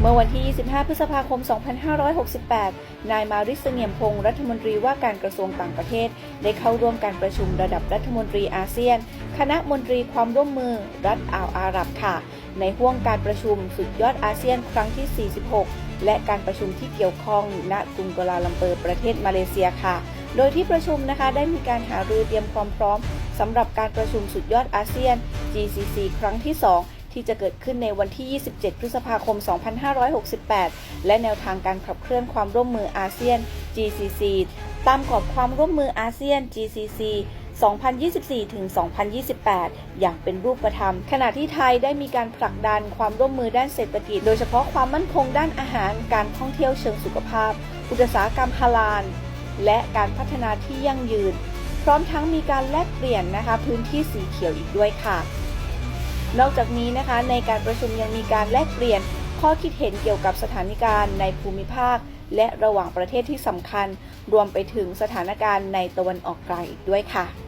เมื่อวันที่ 25 พฤษภาคม 2568 นายมาริสเงียมพงศ์รัฐมนตรีว่าการกระทรวงต่างประเทศ ได้เข้าร่วมการประชุมระดับรัฐมนตรีอาเซียน คณะมนตรีความร่วมมือ รัฐอ่าวอาหรับค่ะ ในห่วงการประชุมสุดยอดอาเซียนครั้งที่ 46 และการประชุมที่เกี่ยวข้องณกรุงกัวลาลัมเปอร์ประเทศมาเลเซียค่ะ โดยที่ประชุมนะคะได้มีการหารือเตรียมความพร้อมสำหรับการประชุมสุดยอดอาเซียน GCC ครั้งที่ 2 ที่จะเกิดขึ้นในวันที่ 27 พฤษภาคม 2568 และแนวทางการขับเคลื่อนความร่วมมืออาเซียน GCC ตามกรอบความร่วมมืออาเซียน GCC 2024 ถึง 2028 อย่างเป็นรูปธรรม ขณะที่ไทยได้มีการผลักดันความร่วมมือด้านเศรษฐกิจ โดยเฉพาะความมั่นคงด้านอาหาร การท่องเที่ยวเชิงสุขภาพ อุตสาหกรรมฮาลาล และการพัฒนาที่ยั่งยืน พร้อมทั้งมีการแลกเปลี่ยนนะคะพื้นที่สีเขียวอีกด้วยค่ะ นอกจากนี้นะคะในการประชุมยังมีการแลกเปลี่ยนข้อคิดเห็นเกี่ยวกับสถานการณ์ในภูมิภาค และระหว่างประเทศที่สำคัญ รวมไปถึงสถานการณ์ในตะวันออกกลางอีกด้วยค่ะ